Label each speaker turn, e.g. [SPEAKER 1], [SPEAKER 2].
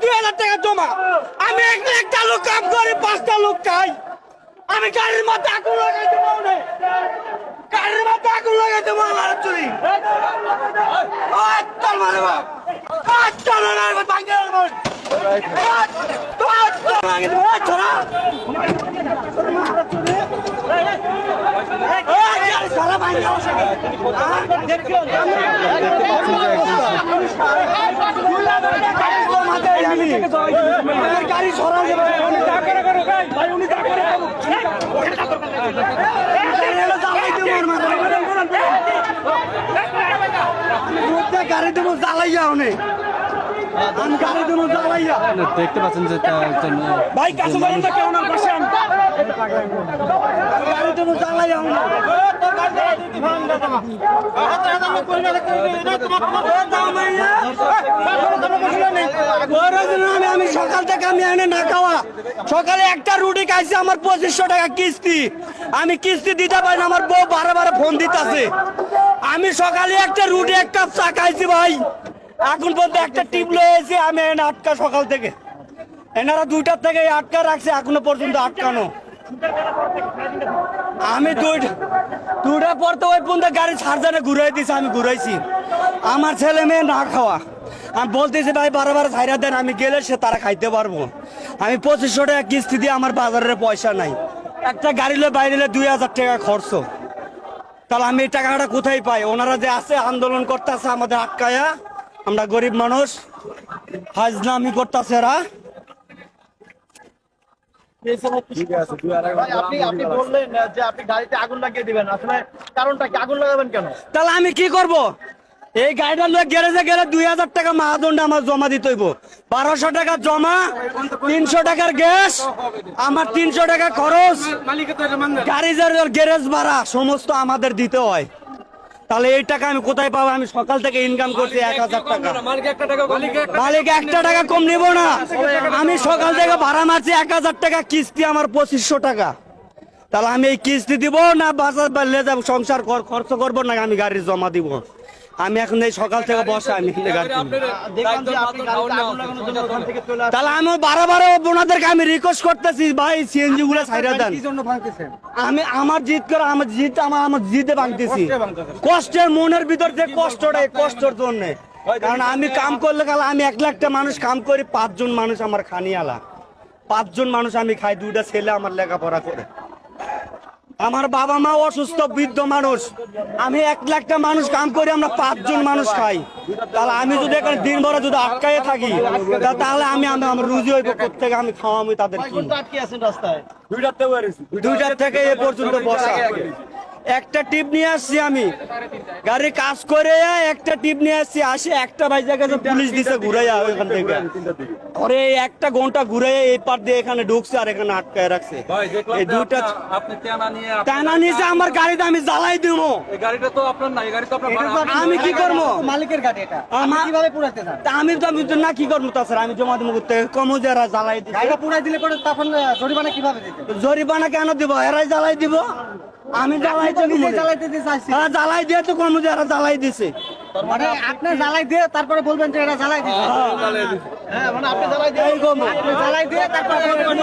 [SPEAKER 1] দুই হাজার আমি এক একটা লোক কাম করি পাঁচটা লোক খাই আমি গাড়ির মধ্যে আগুন লাগাইতে পারব না গাড়ির মধ্যে আগুন লাগাইতে পারব না চুরি চল মারে বাপ চল মারে ভাঙ্গে গাড়ি সরা যাবে উনি যা করে করো ভাই উনি যা গাড়ি দেবো জ্বালাইয়া অনেক আমি গাড়ি দেবো জ্বালাইয়া।
[SPEAKER 2] দেখতে পাচ্ছেন যে
[SPEAKER 1] ভাই কাছে যাবেন না কেউ না আমি সকাল থেকে আমি এনে না খাওয়া সকালে একটা রুটি খাইছি আমার পঁচিশশো টাকা কিস্তি আমি কিস্তি দিতে পারি না আমার বউ বারে বারে ফোন দিতেছে আমি সকালে একটা রুটি এক কাপ চা খাইছি ভাই এখন পর্যন্ত একটা টিপ লয়েছি আমি এনে আটকা সকাল থেকে এনারা দুইটার থেকে আটকা রাখছে এখনও পর্যন্ত আটকানো আমি দুটার পর তো ওই পর্যন্ত গাড়ি সার্জানে ঘুরাই দিছে, আমি ঘুরাইছি। আমার ছেলে মেয়ে না খাওয়া। আমি বলতেছি, ভাই বারবার ছাইরা দেন, আমি গেলে সে তারা খাইতে পারব। আমি পঁচিশশো টাকা কিস্তি দিয়ে আমার বাজারের পয়সা নাই। একটা গাড়ি লো বাইরে নিলে দুই হাজার টাকা খরচ। তাহলে আমি এই টাকাটা কোথায় পাই? ওনারা যে আছে, আন্দোলন করতেছে, আমাদের আটকায়া। আমরা গরিব মানুষ। হাজনামি করতেছে এরা
[SPEAKER 3] ভাই, আপনি আপনি বললেন যে আপনি গাড়িতে আগুন লাগিয়ে দিবেন আসলে কারণটা কি আগুন লাগাবেন কেন
[SPEAKER 1] তাহলে আমি কি করব? এই গাড়িটা লোক গ্যারেজে গেলে দুই হাজার টাকা মাহাদণ্ড আমার জমা দিতে হইব। বারোশো টাকা জমা তিনশো টাকার গ্যাস আমার তিনশো টাকা খরচ। গাড়ির গ্যারেজ ভাড়া সমস্ত আমাদের দিতে হয়। তাহলে এই টাকা আমি কোথায় পাবো? আমি সকাল থেকে ইনকাম করছি এক হাজার টাকা। মালিক একটা টাকা কম নিব। না। আমি সকাল থেকে ভাড়া মারছি এক হাজার টাকা কিস্তি আমার পঁচিশশো টাকা। তাহলে আমি এই কিস্তি দিব না বাজার লে যাব সংসার খরচ করব না আমি গাড়ি জমা দিব। আমি এখন এই সকাল থেকে বসা আমি তাহলে আমি বারে বারে ওনাদেরকে আমি রিকোয়েস্ট করতেছি ভাই সিএনজি গুলো ছাইরা দেন। আমি আমার জিত করে আমার জিত আমার আমার জিতে ভাঙতেছি। কষ্টের মনের ভিতর যে কষ্টটা কষ্টের জন্য। কারণ আমি কাম করলে গেলে আমি এক লাখটা মানুষ কাম করি পাঁচজন মানুষ আমার খানিয়ালা। পাঁচজন মানুষ আমি খাই দুইটা ছেলে আমার লেখাপড়া করে। আমার বাবা মা অসুস্থ বৃদ্ধ মানুষ। আমি এক লাখটা মানুষ কাম করি আমরা পাঁচজন মানুষ খাই। তাহলে আমি যদি এখানে দিন ভরে যদি আটকাই থাকি তা- তাহলে আমি আমি আমার রুজি হইব থেকে আমি খাওয়ামি তাদের দুইটার থেকে এ পর্যন্ত বসা। একটা টিপ নিয়ে আসছি আমি। গাড়ি কাজ করে একটা টিপ নিয়ে আসছি আসে একটা ভাই জায়গায় পুলিশ দিছে ঘুরাইয়া ওইখান থেকে। ওরে একটা ঘণ্টা ঘুরাইয়া এই পার দিয়ে এখানে ঢুকছে আর এখানে আটকায় রাখছে। এই দুইটা
[SPEAKER 2] আপনি তেনা নিয়ে
[SPEAKER 1] টানা নিচে আমার গাড়িতে আমি জ্বালাই দিব।
[SPEAKER 2] এই গাড়িটা তো আপনার না এই গাড়ি তো আপনার
[SPEAKER 1] আমি কি করব?
[SPEAKER 3] মালিকের গাড়ি এটা।
[SPEAKER 1] আমার
[SPEAKER 3] কীভাবে পুরাতে
[SPEAKER 1] তা আমি তো আমি তো না কি করব তাছাড়া আমি জমা দিব করতে কমো যারা জ্বালাই দিচ্ছে
[SPEAKER 3] গাড়িটা পুরাই দিলে পরে তখন জরিমানা কীভাবে দিতে?
[SPEAKER 1] জরিমানা কেন দিব? এরাই জ্বালাই দিব। আমি জ্বালাই তো
[SPEAKER 3] নিজে জ্বালাইতে দিতে চাইছি
[SPEAKER 1] হ্যাঁ জ্বালাই দিয়ে তো কমো যারা জ্বালাই দিছে
[SPEAKER 3] মানে আপনি জ্বালাই দিয়ে তারপরে বলবেন যে এটা জ্বালাই দিছে হ্যাঁ মানে আপনি জ্বালাই দিয়ে
[SPEAKER 1] গো মা।
[SPEAKER 3] আপনি জ্বালাই দিয়ে তারপরে বলবেন